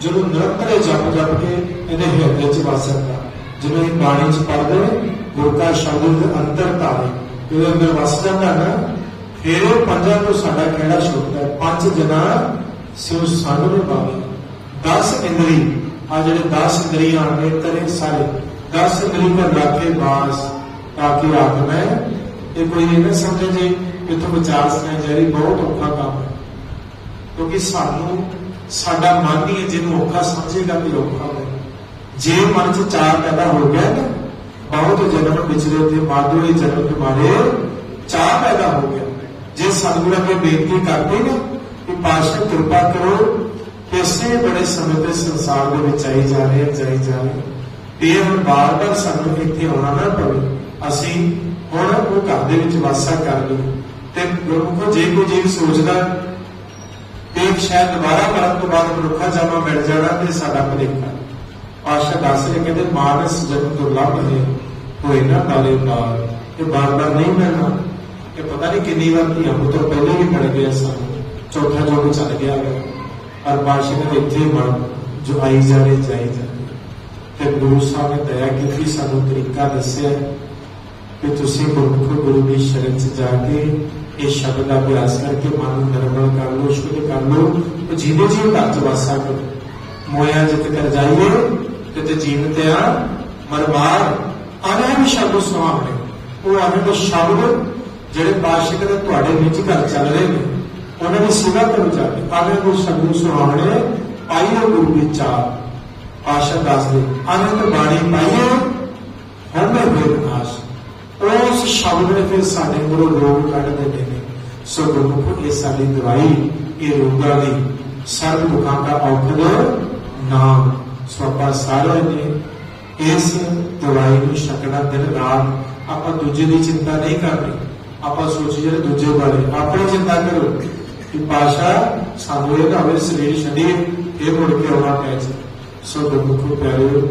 ਜਦੋਂ ਨਿਰੰਤਰ ਇਹ ਜਪ ਜਪ ਕੇ ਇਹਦੇ ਹਿਰਦੇ ਚ ਵਸ ਜਾਂਦਾ ਜਦੋਂ ਇਹ ਬਾਣੀ ਚ ਪੜਦੇ ਗੁਰ ਕਾ ਸ਼ਬਦ ਦੇ ਅੰਦਰ ਧਾਰੇ ਜਦੋਂ ਅੰਦਰ ਫਿਰ ਪੰਜਾਂ ਤੋਂ ਸਾਡਾ ਕਿਹੜਾ ਛੁੱਟਦਾ ਹੈ? ਪੰਜ ਜਨਾ ਸਿਉ ਸਾਨੂੰ ਨੇ 10 ਇੰਦਰੀ ਆ ਜਿਹੜੇ 10 ਇੰਦਰੀਆਂ ਨੇ ਤਰੇ ਸਾਰੇ 10 ਇੰਦਰੀ ਪਰ ਰੱਖੇ ਬਾਸ, ਤਾਂ ਕਿ ਆਪ ਮੈਂ, ਇਹ ਕੋਈ ਇਹ ਨਾ ਸਮਝੇ ਜੀ, ਇਥੋਂ ਵਿਚਾਰ ਸੁਣਿਆ ਜਿਹੜੀ ਬਹੁਤ ਔਖਾ ਕੰਮ ਹੈ। ਕਿਉਂਕਿ ਸਾਨੂੰ, ਸਾਡਾ ਮਨ ਹੀ ਜਿਹਨੂੰ ਔਖਾ ਸਮਝੇਗਾ ਕਿ ਔਖਾ ਹੈ। ਜੇ ਮਨ 'ਚ ਚਾਰ ਪੈਦਾ ਹੋ ਗਿਆ ਨਾ, ਬਹੁਤ ਜਨਮ ਵਿਚਰੇ ਤੇ ਮਾਧੁਰੀ ਜਨਮ ਕੇ ਮਾਰੇ ਚਾਹ ਪੈਦਾ ਹੋ ਗਿਆ। ਜੇ ਸਤਿਗੁਰਾਂ ਅੱਗੇ ਬੇਨਤੀ ਕਰਦੇ ਨਾ ਕਿ ਪਾਸ਼ਾ ਕਿਰਪਾ ਕਰੋ ਕਿਸੇ ਬੜੇ ਸਮੇਂ ਤੇ ਸੰਸਾਰ ਦੇ ਵਿੱਚ ਆਈ ਜਾ ਰਹੇ ਹਾਂ, ਜਾਈ ਜਾ ਰਹੇ ਤੇ ਹੁਣ ਬਾਰ-ਬਾਰ ਸਾਨੂੰ ਇੱਥੇ ਆਉਣਾ ਨਾ ਪਵੇ। ਅਸੀਂ ਹੁਣ ਉਹ ਘਰ ਦੇ ਵਿੱਚ ਵਾਸਾ ਕਰ ਲਈਏ। ਤੇ ਗੁਰਮੁਖੋ ਜੇ ਕੋਈ ਜੀਵ ਸੋਚਦਾ ਤੇ ਸ਼ਾਇਦ ਦੁਬਾਰਾ ਕਰਨ ਤੋਂ ਬਾਅਦ ਮਨੁੱਖਾ ਜਾਮਾ ਮਿਲ ਜਾਣਾ ਤੇ ਸਾਡਾ ਭਲੇਖਾ ਪਾਸ਼ਾ ਦੱਸ ਰਹੇ ਕਹਿੰਦੇ ਮਾਨਸ ਜਨਮ ਦੁਰਲਭ ਹੈ। ਹੋਏ ਨਾ ਨਾਲੇ ਨਾਲ ਇਹ ਬਾਰ-ਬਾਰ ਨਹੀਂ ਮਿਲਣਾ। ਇਹ ਪਤਾ ਨਹੀਂ ਕਿੰਨੀ ਵਾਰ ਧੀਆਂ ਪੁੱਤਰ ਪਹਿਲੇ ਵੀ ਮਿਲ ਗਏ ਸਾਨੂੰ ਚੌਥਾ ਜੋਗ ਚੱਲ ਗਿਆ ਹੈ ਪਰ ਪਾਸ਼ਾ ਨੇ ਇੱਥੇ ਮਨ ਜੋ ਆਈ ਜਾ ਰਹੇ ਜਾਈ ਜਾ ਰਹੇ ਤੇ ਗੁਰੂ ਸਾਹਿਬ ਨੇ ਦਇਆ ਕੀਤੀ ਸਾਨੂੰ ਤਰੀਕਾ ਦੱਸਿਆ ਕਿ ਤੁਸੀਂ ਗੁਰਮੁਖ ਗੁਰੂ ਦੀ ਸ਼ਰਨ 'ਚ ਜਾ ਕੇ ਇਹ ਸ਼ਬਦ ਦਾ ਅਭਿਆਸ ਕਰਕੇ ਮਨ ਨੂੰ ਨਿਰਮਲ ਕਰ ਲਓ ਸ਼ੁੱਧ ਕਰ ਲਓ ਤੇ ਜਿਹਦੇ ਜੀ ਘਰ 'ਚ ਵਾਸਾ ਕਰੋ ਮੋਇਆ ਜਿਤ ਕਰ ਜਾਈਏ ਤੇ ਜੀਵਤ ਆ ਮਰਮਾਰ ਅਨੰਦ ਸ਼ਬਦ ਸੁਹਾਵਣੇ ਉਹ ਅਨੰਦ ਸ਼ਬਦ ਜਿਹੜੇ ਪਾਸ਼ਿਕ ਨੇ ਤੁਹਾਡੇ ਵਿੱਚ ਘਰ ਚੱਲ ਰਹੇ ਨੇ, ਉਹਨਾਂ ਦੀ ਸੇਵਾ ਕਰੋ ਜਾ ਕੇ ਅਨੰਦ ਸ਼ਬਦ ਸੁਹਾਵਣੇ ਪਾਈਓ ਗੁਰੂ ਵਿਚਾਰ ਪਾਸ਼ਾ ਦਾਸ ਦੇ ਅਨੰਦ ਬਾਣੀ ਪਾਈਓ ਹਮੇ ਬੇਨਾਸ਼ ਉਸ ਸ਼ਬਦ ਨੇ ਫਿਰ ਸਾਡੇ ਕੋਲੋਂ ਰੋਗ ਕੱਢ ਦਿੰਦੇ ਨੇ। ਸੋ ਗੁਰਮੁਖ ਇਹ ਸਾਡੀ ਦਵਾਈ, ਇਹ ਰੋਗਾਂ ਦੀ ਸਰਬ ਦੁੱਖਾਂ ਦਾ ਔਖਦ ਨਾਮ। ਸੋ ਆਪਾਂ ਸਾਰਿਆਂ ਨੇ ਇਸ ਦਵਾਈ ਨੂੰ ਛਕਣਾ ਦਿਨ ਰਾਤ। ਆਪਾਂ ਦੂਜੇ ਦੀ ਚਿੰਤਾ ਨਹੀਂ ਕਰਨੀ ਆਪਾਂ ਸੋਚੀ ਦੂਜੇ ਬਾਰੇ। ਆਪਣੀ ਚਿੰਤਾ ਕਰੋ ਕਿ ਪਾਸ਼ਾ ਸਾਨੂੰ ਇਹ ਨਾ ਹੋਵੇ, ਸਰੀਰ ਛੱਡੀਏ, ਇਹ ਮੁੜ ਕੇ ਆਉਣਾ ਪੈ ਜੇ। ਸੋ ਗੁਰਮੁਖੋ ਪਿਆਰਿਓ,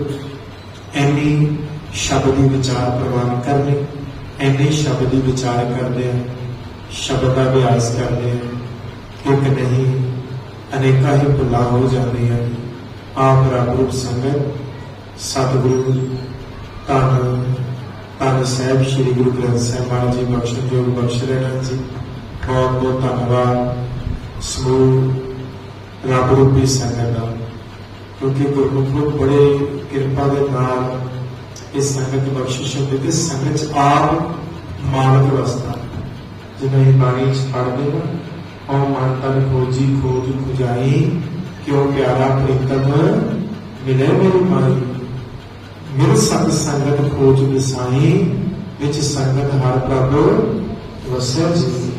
ਐਨੀ ਸ਼ਬਦ ਵਿਚਾਰ ਪ੍ਰਵਾਨ ਕਰਨੇ, ਐਨੀ ਸ਼ਬਦ ਵਿਚਾਰ ਕਰਦੇ ਆ, ਸ਼ਬਦ ਦਾ ਅਭਿਆਸ ਕਰਦੇ ਆ, ਇੱਕ ਨਹੀਂ, ਅਨੇਕਾਂ ਹੀ ਭੁੱਲਾਂ ਹੋ ਜਾਂਦੇ ਨੇ। ਆਪ ਰੱਬ ਰੂਪ ਸੰਗਤ, ਸਤਿਗੁਰੂ, ਧੰਨ ਧੰਨ ਸਾਹਿਬ ਸ੍ਰੀ ਗੁਰੂ ਗ੍ਰੰਥ ਸਾਹਿਬ ਮਹਾਰਾਜ ਜੀ ਬਖਸ਼ਣ ਜੋਗ ਬਖਸ਼ ਰਹਿਣਾ ਜੀ ਬਹੁਤ ਬਹੁਤ ਧੰਨਵਾਦ ਸਮੂਹ ਰੱਬ ਰੂਪੀ ਸੰਗਤ ਦਾ ਕਿਉਂਕਿ ਗੁਰਮੁਖ ਲੋਕ ਬੜੇ ਕਿਰਪਾ ਦੇ ਨਾਲ ਇਸ ਸੰਗਤ ਦੀ ਬਖਸ਼ਿਸ਼ ਹੁੰਦੀ ਤੇ ਸੰਗਤ ਚ ਆਪ ਮਾਲਕ ਰਸਤਾ ਜਿਵੇਂ ਇਹ ਬਾਣੀ ਚ ਪੜ੍ਹਦੇ ਨਾ ਉਹ ਮਨ ਤਨ ਖੋਜੀ ਖੋਜ ਖੁਜਾਈ ਕਿਉਂ ਪਿਆਰਾ ਪ੍ਰੀਤਮ ਮਿਲੇ ਮੇਰੀ ਮਾਈ ਮਿਲ ਸਤ ਸੰਗਤ ਖੋਜ ਵਿਸਾਈ ਵਿੱਚ ਸੰਗਤ ਹਰ ਪ੍ਰਭ ਵਸਿਆ ਜੀ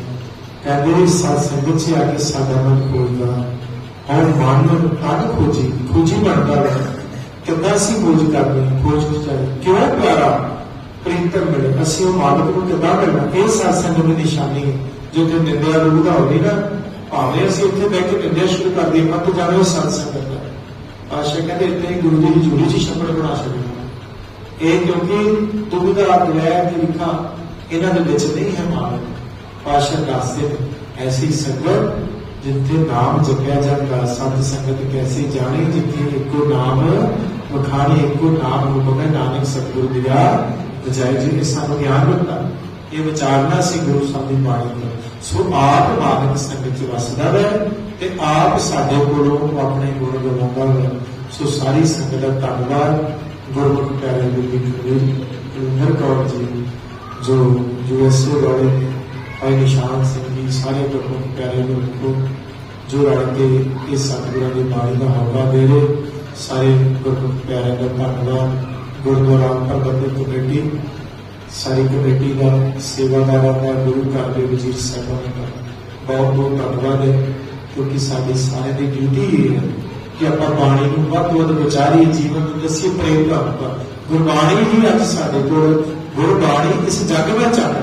ਕਹਿੰਦੇ ਸਤ ਸੰਗਤ ਚ ਆ ਕੇ ਸਾਡਾ ਮਨ ਖੋਜਦਾ ਔਰ ਮਨ ਤਨ ਖੋਜੀ ਖੋਜੀ ਬਣਦਾ ਹੈ, ਕਿੱਦਾਂ ਸੀ ਖੋਜ ਕਰਦੇ ਖੋਜ ਚਾਹੀ ਕਿਉਂ ਪਿਆਰਾ ਪ੍ਰੀਤਮ ਮਿਲੇ? ਅਸੀਂ ਉਹ ਮਾਲਕ ਨੂੰ ਕਿੱਦਾਂ ਮਿਲਣਾ? ਇਹ ਸਤ ਸੰਗਤ ਦੀ ਨਿਸ਼ਾਨੀ ਹੈ। ਜੋ ਤੇ ਨਿੰਦਿਆ ਰੂਹਦਾ ਹੋਵੇ ਨਾ, ਭਾਵੇਂ ਅਸੀਂ ਉੱਥੇ ਬਹਿ ਕੇ ਨਿੰਦਿਆ ਸ਼ੁਰੂ ਕਰ ਦਈਏ ਮਤ ਜਾਵੇ ਉਹ ਸਤ ਸੰਗਤ ਦਾ। ਆਸ਼ਾ ਕਹਿੰਦੇ, ਇੱਥੇ ਗੁਰੂ ਜੀ ਦੀ ਝੂਲੀ 'ਚ ਛੱਪੜ ਬਣਾ ਸਕਦੇ ਇਹ ਕਿਉਂਕਿ ਦੁਬਿਧਾ ਦਇਆ ਦੀ ਲਿਖਾ, ਇਹਨਾਂ ਦੇ ਵਿੱਚ ਨਹੀਂ ਹੈ ਮਾਲਕ। ਪਾਸ਼ਾ ਦਾਸੇ ਐਸੀ ਸੰਗਤ ਜਿੱਥੇ ਨਾਮ ਜਪਿਆ ਜਾਂਦਾ, ਸਤ ਸੰਗਤ ਕੈਸੀ ਜਾਣੀ, ਜਿੱਥੇ ਇੱਕੋ ਨਾਮ ਵਖਾਣੀ ਇੱਕੋ ਨਾਮ ਹੁਕਮ ਹੈ ਨਾਨਕ ਸਤਿਗੁਰੂ ਦਿਆ ਰਜਾਈ ਜੀ ਨੇ ਸਾਨੂੰ ਗਿਆਨ ਦਿੱਤਾ। ਇਹ ਵਿਚਾਰਨਾ ਸੀ ਗੁਰੂ ਸਾਹਿਬ ਦੀ ਬਾਣੀ ਦਾ ਸੋ ਆਪ ਮਾਨਕ ਸੰਗਤ ਚ ਵਸਦਾ ਹੈ ਤੇ ਆਪ ਸਾਡੇ ਕੋਲੋਂ ਆਪਣੇ ਗੁਰੂ ਗਵਾਉਂਦਾ ਹੈ ਸੋ ਸਾਰੀ ਸੰਗਤ ਦਾ ਧੰਨਵਾਦ। ਗੁਰਮੁਖ ਪਿਆਰੇ ਗੁਰੂ ਜੀ ਖਬੀਰ ਨਰ ਕੌਰ ਜੀ ਜੋ ਯੂਐਸਏ ਵਾਲੇ ਨੇ ਭਾਈ ਨਿਸ਼ਾਨ ਸਿੰਘ ਜੀ ਸਾਰੇ ਗੁਰਮੁਖ ਪਿਆਰੇ ਗੁਰੂ ਜੋ ਰਲ ਕੇ ਇਸ ਸਤਿਗੁਰਾਂ ਦੀ ਬਾਣੀ ਦਾ ਹਵਾ ਦੇ ਰਹੇ ਸਾਰੇ ਗੁਰਮੁਖ ਪਿਆਰੇ ਦਾ ਧੰਨਵਾਦ ਗੁਰਦੁਆਰਾ ਪ੍ਰਬੰਧਕ ਕਮੇਟੀ ਸਾਰੀ ਕਮੇਟੀ ਦਾ ਸੇਵਾਦਾਰਾਂ ਦਾ ਗੁਰੂ ਘਰ ਦੇ ਵਜ਼ੀਰ ਸਾਹਿਬਾਨ ਦਾ ਬਹੁਤ ਬਹੁਤ ਧੰਨਵਾਦ ਹੈ ਕਿਉਂਕਿ ਸਾਡੀ ਸਾਰੇ ਦੀ ਡਿਊਟੀ ਇਹ ਹੈ ਕਿ ਆਪਾਂ ਬਾਣੀ ਨੂੰ ਵੱਧ ਤੋਂ ਵੱਧ ਵਿਚਾਰੀਏ ਜੀਵਨ ਨੂੰ ਦੱਸੀਏ ਪ੍ਰੇਮ ਦਾ ਗੁਰਬਾਣੀ ਹੀ ਅੱਜ ਸਾਡੇ ਕੋਲ, ਗੁਰਬਾਣੀ ਇਸ ਜੱਗ ਵਿੱਚ ਆ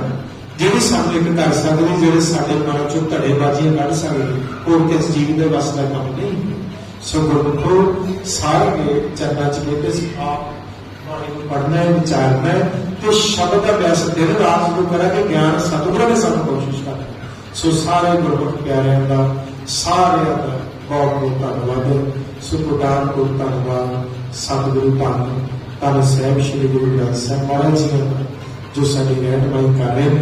ਜਿਹੜੀ ਸਾਨੂੰ ਇੱਕ ਕਰ ਸਕਦੀ, ਜਿਹੜੇ ਸਾਡੇ ਮਨ ਚੋਂ ਧੜੇਬਾਜ਼ੀਆਂ ਕੱਢ ਸਕਦੀ, ਹੋਰ ਕਿਸ ਜੀਵ ਦੇ ਵੱਸ ਦਾ ਕੰਮ ਨਹੀਂ ਸੋ ਗੁਰਮੁਖੋ, ਸਾਰੇ ਚਰਨਾਂ ਚ ਬੈਠੇ ਸੀ ਆਪ ਬਾਣੀ ਨੂੰ ਪੜ੍ਹਨਾ ਹੈ, ਵਿਚਾਰਨਾ ਹੈ, ਤੇ ਸ਼ਬਦ ਦਾ ਅਭਿਆਸ ਦਿਨ ਰਾਤ ਨੂੰ ਕਰਾਂਗੇ, ਗਿਆਨ ਸਤਿਗੁਰਾਂ ਨੇ ਸਾਨੂੰ ਕੋਸ਼ਿਸ਼ ਕਰਨੀ ਸੋ ਸਾਰੇ ਗੁਰਮੁਖ ਪਿਆਰਿਆਂ ਦਾ, ਸਾਰਿਆਂ ਦਾ ਬਹੁਤ ਬਹੁਤ ਧੰਨਵਾਦ। ਸੋ ਕੋ ਧੰਨਵਾਦ। ਸਤਿਗੁਰੂ ਧੰਨ ਧੰਨ ਸਾਹਿਬ ਸ੍ਰੀ ਗੁਰੂ ਗ੍ਰੰਥ ਸਾਹਿਬ ਮਹਾਰਾਜ ਜੀ ਜੋ ਸਾਡੀ ਰਹਿਨਮਾਈ ਕਰ ਰਹੇ ਨੇ।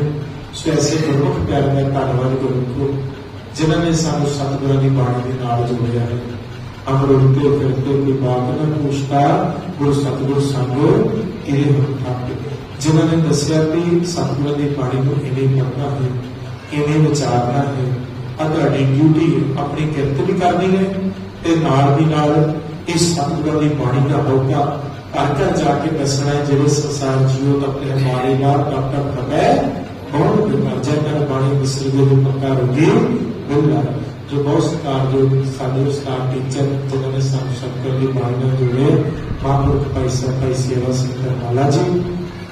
ਸੋ ਐਸੇ ਗੁਰਮੁਖ ਪਿਆਰਿਆਂ ਦਾ ਧੰਨਵਾਦ ਗੁਰੂ ਜਿਨ੍ਹਾਂ ਨੇ ਸਾਨੂੰ ਸਤਿਗੁਰਾਂ ਦੀ ਬਾਣੀ ਦੇ ਨਾਲ ਜੋੜਿਆ ਹੈ। ਅਮਰ ਉਲਤੇ ਫਿਰਤੇ ਕੋਈ ਬਾਤ ਨਾ ਪੁੱਛਤਾ ਗੁਰੂ ਸਤਿਗੁਰ ਸੰਗੋ ਇਹ ਹੁੰਦੇ ਜਿਨ੍ਹਾਂ ਨੇ ਦੱਸਿਆ ਕਿ ਸਤਿਗੁਰਾਂ ਦੀ ਬਾਣੀ ਨੂੰ ਇਵੇਂ ਪੜ੍ਹਨਾ ਹੈ ਇਵੇਂ ਵਿਚਾਰਨਾ ਹੈ ਆ ਤੁਹਾਡੀ ਡਿਊਟੀ ਹੈ ਆਪਣੀ ਕਿਰਤ ਵੀ ਕਰਨੀ ਹੈ ਤੇ ਨਾਲ ਦੀ ਨਾਲ ਇਸ ਸਤਿਗੁਰਾਂ ਦੀ ਬਾਣੀ ਦਾ ਹੋਕਾ ਘਰ ਘਰ ਜਾ ਕੇ ਦੱਸਣਾ ਹੈ, ਜਿਹੜੇ ਸੰਸਾਰ ਜੀਵ ਦਾ ਆਪਣੇ ਮਾਰੇ ਬਾਹਰ ਡਾਕਟਰ ਖਬੈ ਬਹੁਤ ਬਿਮਾਰ ਜਨਨ ਬਾਣੀ ਮਿਸਰ ਦੇ ਪੱਕਾ ਰੋਗੀ ਬਿੱਲਾ ਜੋ ਬਹੁਤ ਸਤਿਕਾਰ ਜੋ ਸਾਡੇ ਉਸਤਾਦ ਟੀਚਰ ਜਿਨ੍ਹਾਂ ਨੇ ਸਾਨੂੰ ਸ਼ਬਦ ਦੀ ਬਾਣੀ ਨਾਲ ਜੋੜੇ ਮਹਾਂਪੁਰਖ ਭਾਈ ਸਾਹਿਬ, ਭਾਈ ਸੇਵਾ ਸਿੰਘ ਤਰਮਾਲਾ ਜੀ,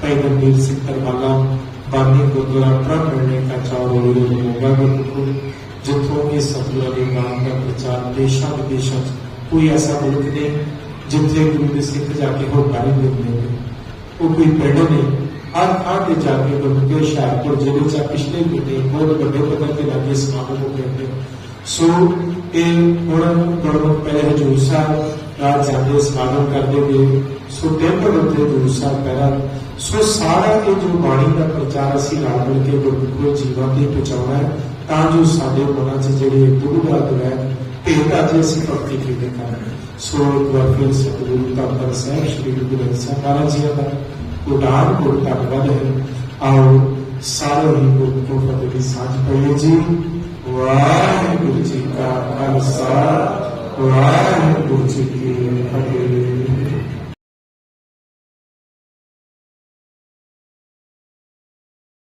ਭਾਈ ਗੰਭੀਰ ਸਿੰਘ ਤਰਮਾਲਾ ਬਾਣੀ ਗੁਰਦੁਆਰਾ ਪ੍ਰਭ ਮਿਲਣੇ ਕਾ ਚਾਰ ਹੋਲੀ ਦੇ ਮੋਗਾ ਗੁਰੂ ਜਿੱਥੋਂ ਇਹ ਸਤਿਗੁਰਾਂ ਦੇ ਨਾਮ ਦਾ ਪ੍ਰਚਾਰ ਦੇਸ਼ਾਂ ਵਿਦੇਸ਼ਾਂ 'ਚ ਕੋਈ ਐਸਾ ਮੁਲਕ ਨਹੀਂ ਜਿੱਥੇ ਗੁਰੂ ਦੇ ਸਿੱਖ ਜਾ ਕੇ ਹੋ ਨਹੀਂ ਮਿਲਦੇ ਉਹ ਕੋਈ ਪਿੰਡ ਨਹੀਂ ਹਰ ਥਾਂ ਤੇ ਜਾ ਕੇ ਗੁਰੂ ਕੇ ਹੁਸ਼ਿਆਰਪੁਰ ਜ਼ਿਲ੍ਹੇ ਚ ਪਿਛਲੇ ਮਹੀਨੇ ਬਹੁਤ ਵੱਡੇ ਪੱਧਰ ਤੇ ਲੱਗੇ ਸਮਾਗਮ ਹੋ ਗਏ ਸੋ ਇਹ ਹੁਣ ਗੁਰਮੁਖ ਪਹਿਲੇ ਹਜੂਰ ਸਾਹਿਬ ਰਾਤ ਜਾਂਦੇ ਸਮਾਗਮ ਕਰਦੇ ਗਏ ਸੋ ਟੈਂਪਲ ਉੱਤੇ ਹਜੂਰ ਸਾਹਿਬ ਪਹਿਰਾ ਸੋ ਸਾਰਾ ਇਹ ਜੋ ਬਾਣੀ ਦਾ ਪ੍ਰਚਾਰ ਅਸੀਂ ਰਲ ਮਿਲ ਕੇ ਗੁਰਮੁਖ ਜੀਵਾਂ ਤੇ ਪਹੁੰਚਾਉਣਾ ਹੈ ਤਾਂ ਜੋ ਸਾਡੇ ਮਨਾਂ 'ਚ ਜਿਹੜੀ ਦੁਬਿਧਾ ਹੈ ਭੇਦ ਅੱਜ ਅਸੀਂ ਭਗਤੀ ਕੀਤੇ ਕਰ ਸੋ ਦੁਆ ਫਿਰ ਸਤਿਗੁਰੂ ਧੰਨ ਸਾਹਿਬ, ਸ੍ਰੀ ਗੁਰੂ ਗ੍ਰੰਥ ਸਾਹਿਬ ਮਹਾਰਾਜ ਜੀ ਦਾ ਉਡਾਨ ਕੋਲ ਧੰਨਵਾਦ ਹੈ ਆਓ ਸਾਰੇ ਹੀ ਗੁਰੂ ਤੋਂ ਫਤਿਹ ਦੀ ਸਾਂਝ ਪਾਈਏ ਜੀ। ਵਾਹਿਗੁਰੂ ਜੀ ਕਾ ਖਾਲਸਾ, ਵਾਹਿਗੁਰੂ ਜੀ ਕੀ ਫਤਿਹ।